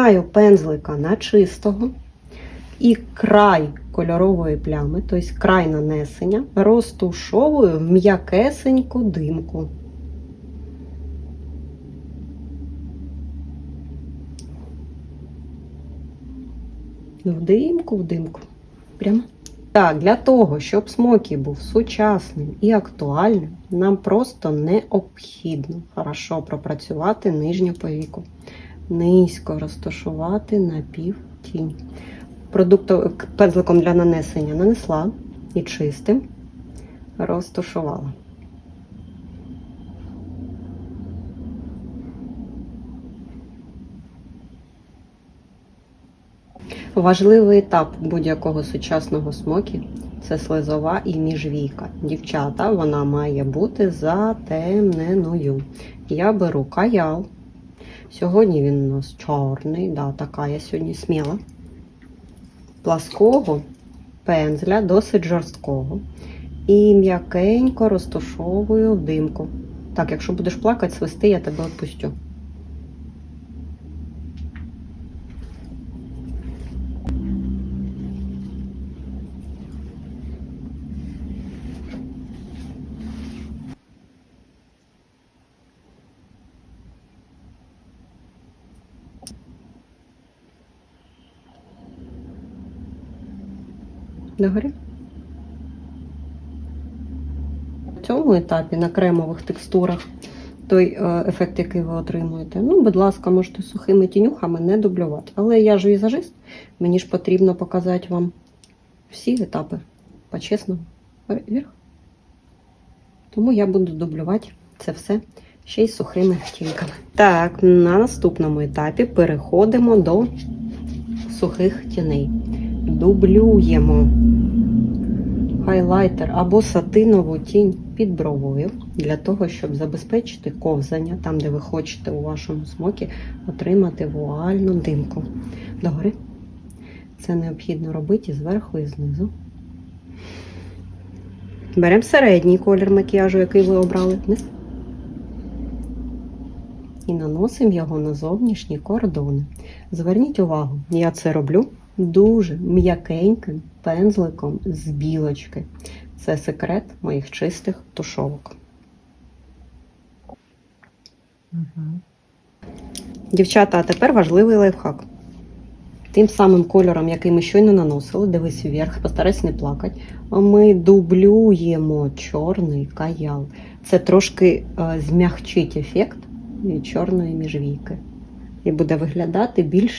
Міняю пензлика на чистого і край кольорової плями, тобто край нанесення, розтушовую в м'якесеньку димку. В димку, в димку. Прямо. Так, для того, щоб смокі був сучасним і актуальним, нам просто необхідно хорошо пропрацювати нижню повіку. Низько розташувати напів тінь. Продуктом пензликом для нанесення нанесла і чистим розташувала. Важливий етап будь-якого сучасного смокі це слизова і міжвійка. Дівчата, вона має бути затемненою. Я беру каял. Сьогодні він у нас чорний, да, така я сьогодні сміла. Плаского пензля, досить жорсткого. І м'якенько розташовую в димку. Так, якщо будеш плакати, свисти, я тебе відпустю. Догори. В цьому етапі на кремових текстурах той е, ефект, який ви отримуєте. Ну, будь ласка, можете сухими тінюхами не дублювати. Але я ж візажист, мені ж потрібно показати вам всі етапи по-чесному. Вверх. Тому я буду дублювати це все ще й сухими тіньками. Так, на наступному етапі переходимо до сухих тіней. Дублюємо хайлайтер або сатинову тінь під бровою для того, щоб забезпечити ковзання там, де ви хочете у вашому смокі отримати вуальну димку. Догори. Це необхідно робити зверху і знизу. Беремо середній колір макіяжу, який ви обрали. І наносимо його на зовнішні кордони. Зверніть увагу, я це роблю дуже м'якеньким пензликом з білочки. Це секрет моїх чистих тушовок. Дівчата, а тепер важливий лайфхак. Тим самим кольором, який ми щойно наносили, дивись вверх, постарайся не плакати. Ми дублюємо чорний каял. Це трошки е, змягчить ефект чорної міжвійки. І буде виглядати більш